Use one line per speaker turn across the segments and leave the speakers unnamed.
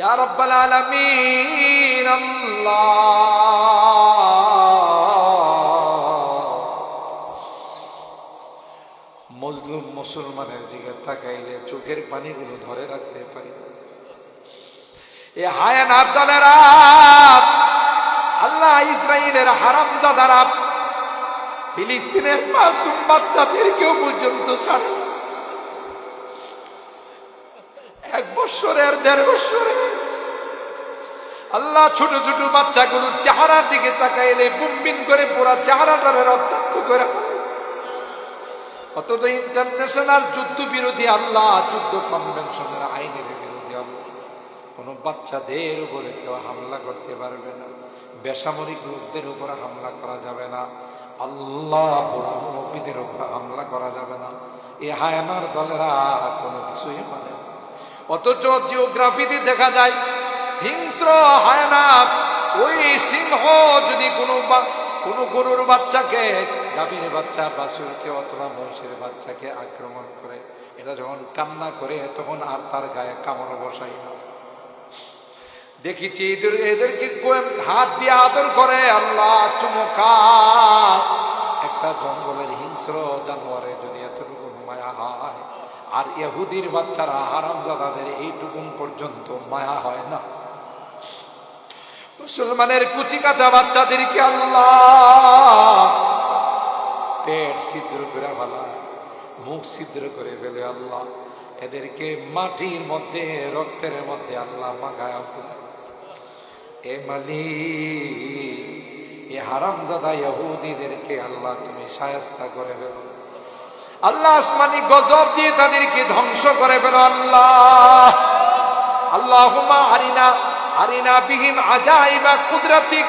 রব্বাল আলামিন আল্লাহ মজলুম মুসলমানের দিকে তাকাইলে চোখের পানিগুলো ধরে রাখতে পারি। এ হায়ানার দলেরা আল্লাহ ইসরায়েলের হারামজাদারা ফিলিস্তিনের মাসুম বাচ্চাদেরকেও পর্যন্ত ছাড়ে না। এক বছরের দেড় বছরের আল্লাহ ছোট ছোট বাচ্চাগুলো চেহারার দিকে তাকাইলে বুমবিন করে পুরা চেহারাটারে রক্তাক্ত করে ফেলেছে। ইন্টারন্যাশনাল যুদ্ধ বিরোধী আল্লাহ যুদ্ধ কনভেনশনের আইনের বিরোধী আল্লাহ কোন বাচ্চাদের উপরে কেউ হামলা করতে পারবে না। বেসামরিক লোকদের উপরে হামলা করা যাবে না। আল্লাহ মুরব্বীদের উপরে হামলা করা যাবে না। এ হায়ানার দলেরা কোনো কিছুই মানে অথচ জিওগ্রাফিতে দেখা যায়, হিংস্র হায়না ওই সিংহ যদি কোনো কোনো গরুর বাচ্চাকে, গাভীর বাচ্চা বাসুরকে অথবা মহিষের বাচ্চাকে আক্রমণ করে, এরা যখন কান্না করে, তখন আর তার গায়ে কামড় বসাই না। দেখেছি এদের, এদেরকে হাত দিয়ে আদর করে আল্লাহ, চুমকা। একটা জঙ্গলের হিংস্র জানোয়ারে যদি এতটুকু মায়া হয় আর ইহুদির বাচ্চারা হারামজাদাদের এইটুকুন পর্যন্ত মায়া হয় না। মুসলমানের কুচি কাঁচা বাচ্চাদেরকে আল্লাহ পেট ছিদ্র করে ফেলা মুখ ছিদ্র করে ফেলে আল্লাহ। এদেরকে মাটির মধ্যে, রক্তের মধ্যে আল্লাহ মাখায় এ মালি এ হারামজাদা ইহুদিদেরকে আল্লাহ তুমি সায়স্তা করে ফেলো। আল্লাহ আসমানি গজব দিয়ে তাদেরকে ধ্বংস করে ফেলো আল্লাহ আল্লাহুম্মা আরিনা আরিনা বিহিম আজাইবা কুদরাতিক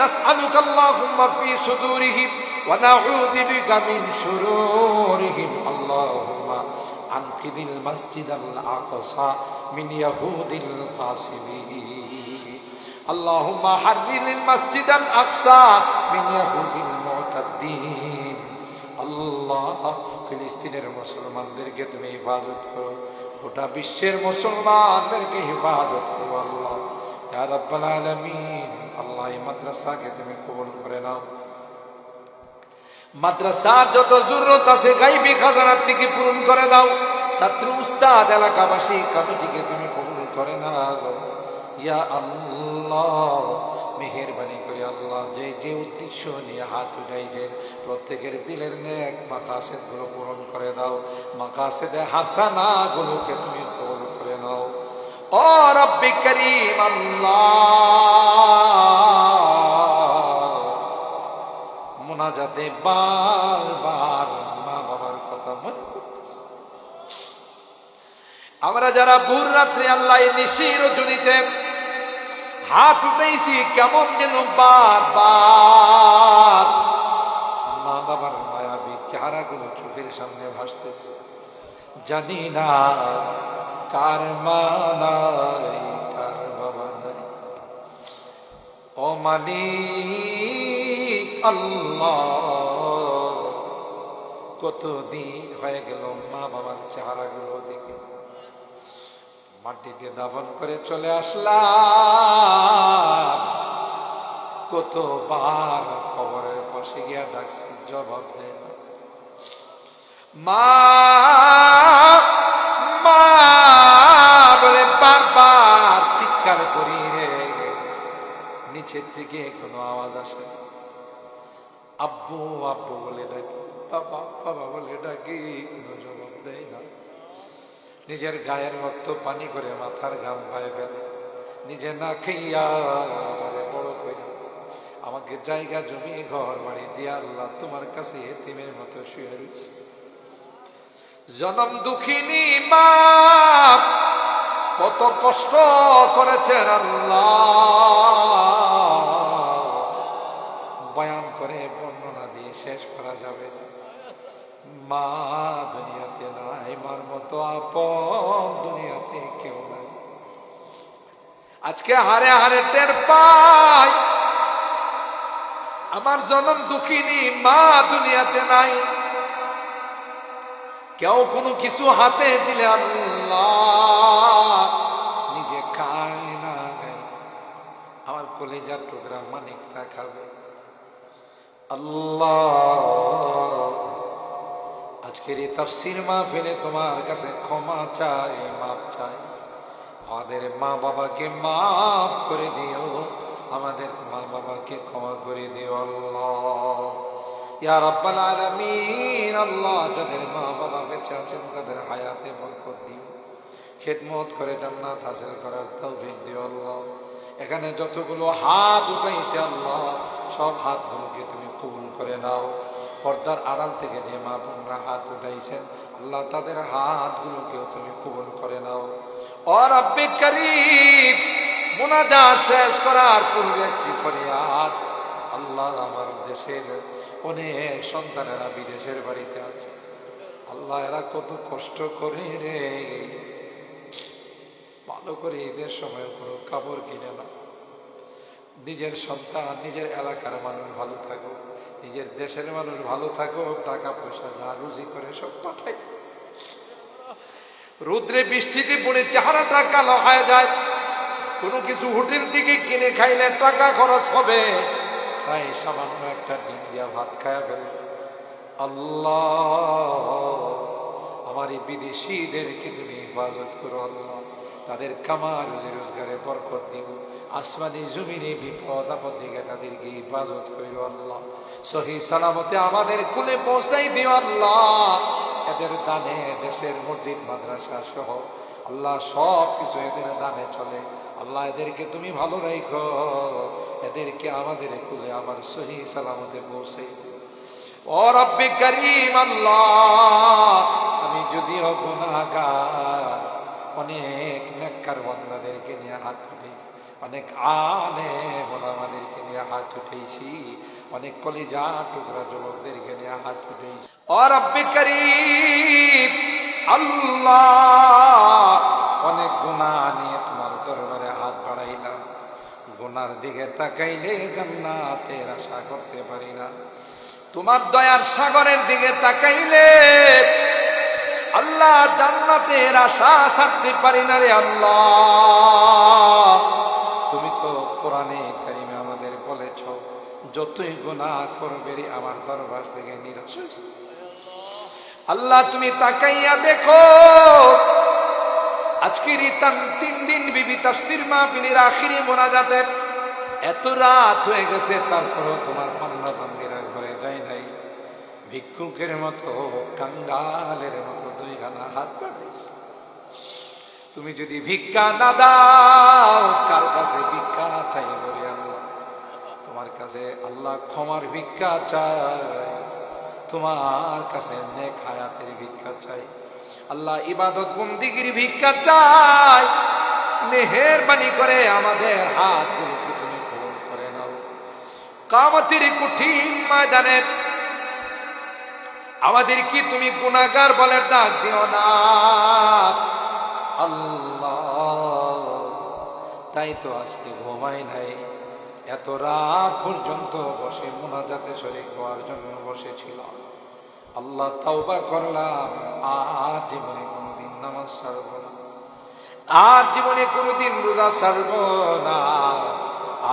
নাসআলুকা আল্লাহুম্মা ফি সুদুরিহিম ওয়া নাউযু বিকা মিন শুরুরিহিম আল্লাহুম্মা আনকিদিল মাসজিদাল আকসা মিন ইয়াহুদিল কাসিমিন اللهم حرر المسجد الأقصى من يهود المعتدين আল্লাহ, ফিলিস্তিনের মুসলমানদেরকে তুমি হেফাজত করো। গোটা বিশ্বের মুসলমানদেরকে হেফাজত করো আল্লাহ। আল্লাহ এই মাদ্রাসাকে তুমি কবুল করে নাও। মাদ্রাসার যত জরুরত আছে, গাইবি খাজানার থেকে পূরণ করে দাও ছাত্র উস্তাদ, এলাকাবাসী, কমিটিকে তুমি কবুল করে নাও। ইয়া আল্লাহ, মেহেরবানি করে আল্লাহ, যে যে উদ্দেশ্য নিয়ে হাত উঠাইছেন, প্রত্যেকের দিলের নেক মাকাসেদগুলো পূরণ করে দাও। মাকাসেদে হাসানা গুলোকে তুমি কবুল করে নাও। ও রব্বি করিম আল্লাহ। মোনাজাতে বারবার মা বাবার কথা মনে আমরা যারা ভোর রাত্রে আল্লাহ নিশির জনিতে হাত উঠেছি কেমন যেন বারবার। মা বাবার মায়াবী চেহারাগুলো চোখের সামনে ভাসতেছে। জানি না কার মা নাই, কার বাবা নাই। ও কতদিন হয়ে গেল মা বাবার চেহারাগুলো দেখে। মাটিতে দাফন করে চলে আসলাম। কতবার কবরের পাশে গিয়া ডাকছি, জবাব দেয় না। মা মা, বলে চিৎকার করি রে। নিচের থেকে কোনো আওয়াজ আসে না। আব্বু আব্বু বলে ডাকি, বাবা বাবা বলে ডাকি, কোনো জবাব দেয় না। নিজের গায়ের রক্ত পানি করে মাথার ঘাম ভাই ফেলে নিজে না আমারে বড় কইরা, আমাকে জায়গা, জমি, ঘর, বাড়ি দিয়া আল্লাহ তোমার কাছে এতিমের মতো শুয়ে রয়েছে জনম দুঃখিনী মা, কত কষ্ট করেছেন আল্লাহ। বয়ান করে বর্ণনা দিয়ে শেষ করা যাবে না। মা নাই মার মতো আপন দুনিয়াতে কেউ নাই। আজকে হারে হারে টের পাই, আমার জনম দুঃখিনী মা দুনিয়াতে নাই। কেউ কোনো কিছু হাতে দিলে আল্লাহ নিজে খায় না আমার কলেজার টুকরা মানিকটা খাবে। আল্লাহ আজকের এই তাফসির মাহফিলে তোমার কাছে ক্ষমা চাই, মাপ চাই। আমাদের মা বাবাকে মাফ করে দিও, আমাদের মা বাবাকে ক্ষমা করে দিও আল্লাহ। ইয়া রাব্বাল আলামিন, আল্লাহ যাদের মা বাবা বেঁচে আছেন তাদের হায়াতে বরকত দিও। খেদমত করে জান্নাত হাসিল করার তৌফিক দিও আল্লাহ। এখানে যতগুলো হাত উঠাইছে আল্লাহ, সব হাতগুলোকে তুমি কবুল করে নাও। পর্দার আড়াল থেকে যে মা বোনরা হাত উঠাইছেন, আল্লাহ তাদের হাতগুলোকেও তুমি কবুল করে নাও। আর আব্বে করিম, মোনাজা শেষ করার পূর্বে একটি ফরিয়াদ, আল্লাহ আমার দেশের অনেক সন্তানেরা বিদেশের বাড়িতে আছে। আল্লাহ এরা কত কষ্ট করে রে। ভালো করে ঈদের সময় কোনো কাপড় কিনে না নিজের সন্তান, নিজের এলাকার মানুষ ভালো থাকুক, নিজের দেশের মানুষ ভালো থাকুক, টাকা পয়সা যা রুজি করে সব পাঠাই। রুদ্রে বৃষ্টিতে পড়ে চেহারাটা কালো হয়ে যায়। কোনো কিছু হোটেল থেকে কিনে খাইলে টাকা খরচ হবে। তাই সামান্য একটা ডিম দিয়া ভাত খায়া ফেলে। আল্লাহ, আমার এই বিদেশিদেরকে তুমি হেফাজত করো, আল্লাহ। তাদের কামার রুজি রোজগারে বরকত দিও আসমানি জমিনে বিপদ আপদ দিকে তাদেরকে হেফাজত করো আল্লাহ। সহি সালামতে আমাদের কুলে পৌঁছাই দিও আল্লাহ। এদের দানে দেশের মসজিদ, মাদ্রাসা সহ আল্লাহ সব কিছু এদের দানে চলে। আল্লাহ এদেরকে তুমি ভালো রাখো। এদেরকে আমাদের কুলে আবার সহি সালামতে পৌঁছে ও রব্বি করিম আল্লাহ, আমি যদিও গুনাহগার অনেক নেককার বন্দাদেরকে নিয়ে হাত উঠেছি। অনেক আলে আমাদেরকে নিয়ে হাত উঠেছি। অনেক কলিজা টুকরা যুবকদেরকে নিয়ে হাত উঠেছি। করিম, আল্লাহ, অনেক গুনাহ নিয়ে তোমার দরবারে হাত বাড়াইলাম। গুনার দিকে তাকাইলে জান্নাতের আশা করতে পারি না। তোমার দয়ার সাগরের দিকে তাকাইলে আল্লাহ জান্নাতের আশা ছাড়তে পারি না রে আল্লাহ। তুমি তো কোরআনে কারিমে আমাদের বলেছ, যতই গুনাহ করবে রে আমার দরবার থেকে নিরাশ আল্লাহ তুমি তাকাইয়া দেখো, আজকের তিন দিন বিবি তাফসির মাহফিলের আখিরি মোনাজাতে এত রাত হয়ে গেছে, তারপরও তোমার বান্দা বান্দিরা ঘরে যায় নাই। ভিক্ষুকের মতো, কাঙ্গালের মতো দুইখানা হাত বাড়িয়েছে তুমি যদি ভিক্ষা না দাও, কার কাছে ভিক্ষা চাই বলে আল্লাহ? তোমার কাছে আল্লাহ ক্ষমার ভিক্ষা চাই। তোমার কাছে নেক হায়াতের ভিক্ষা চাই। আল্লাহ ইবাদত বন্দিগির ভিক্ষা চাই। মেহেরবানি করে আমাদের হাতগুলোকে তুমি কবুল করে নাও। কামতির কঠিন ময়দানে আমাদের কি তুমি গুণাগার বলে ডাক দিও না। আল্লাহ। তাই তো আজকে ঘুমাই নাই। এত রাত পর্যন্ত বসে মোনাজাতে শরীর হওয়ার জন্য বসেছিলাম আল্লাহ তাওবা করলাম, আর জীবনে কোনোদিন নামাজ ছাড়ব না। আর জীবনে কোনোদিন রোজা ছাড়ব না।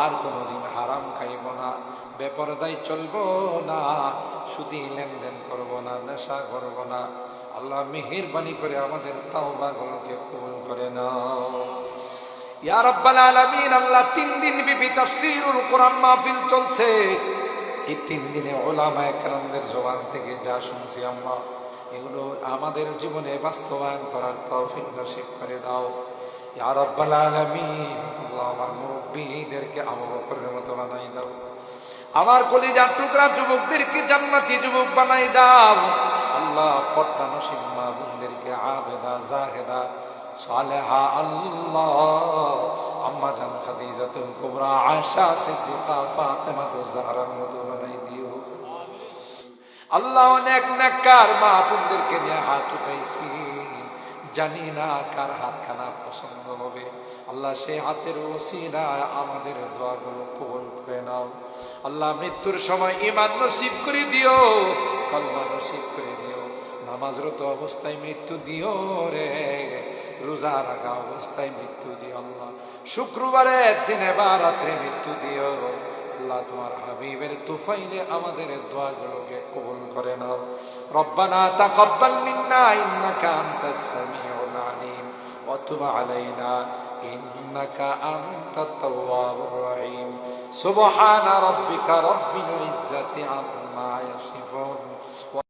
আর কোনোদিন হারাম খাইব না, বেপরদায় চলব না, সুদি লেনদেন করব না, নেশা করব না। আল্লাহ মেহেরবানি করে আমাদের তাওবাগুলোকে কবুল করে নাও। ইয়া রাব্বাল আলামিন, আল্লাহ তিন দিন বিবি তাফসীরুল কোরআন মাহফিল চলছে। এই তিন দিনে ওলামা একরামদের জবান থেকে যা শুনছি আম্মা, এগুলো আমাদের জীবনে বাস্তবায়ন করার তৌফিক নসিব করে দাও। আমার মুরব্বীদেরকে আবু বকরের মতো বানাই দাও। আমার কলিজার টুকরা যুবকদেরকে জান্নাতি যুবক বানাই দাও। আল্লাহ পর্দা নসিব মা আবেদা, জাহেদা, সালেহা, আল্লাহ। আম্মা জান খাদিজাতুল কুবরা, আয়েশা, সিদ্দিকা, ফাতেমা, তো জাহরার মতো বানাই দিও। আল্লাহ অনেক নেককার মা বোনদেরকে নিয়ে হাত উঠাইছি। জানি না কার হাতখানা পছন্দ হবে। আল্লাহ সেই হাতের ওসিলা আমাদের দোয়াগুলো কবুল করে নাও। আল্লাহ মৃত্যুর সময় ইমান নসিব করে দিও কল্যাণ নসিব করে দিও। নামাজরত অবস্থায় মৃত্যু দিও রে, রোজা রাখা অবস্থায় মৃত্যু দিও আল্লাহ। শুক্রবারের দিনে বা রাত্রে মৃত্যু দিও। আল্লাহ তোমার হাবিবের তুফাইলে আমাদের দোয়াগুলোকে কবুল করে নাও। রব্বানা তাকাব্বাল মিন্না, ইন্নাকা আনতাস সামিউল আলিম, ওয়া তুব আলাইনা, ইন্নাকা আনতাত তাওয়াবুর রহিম। সুবহানা রাব্বিকা রাব্বিল ইজ্জাতি আম্মা ইয়াসিফুন।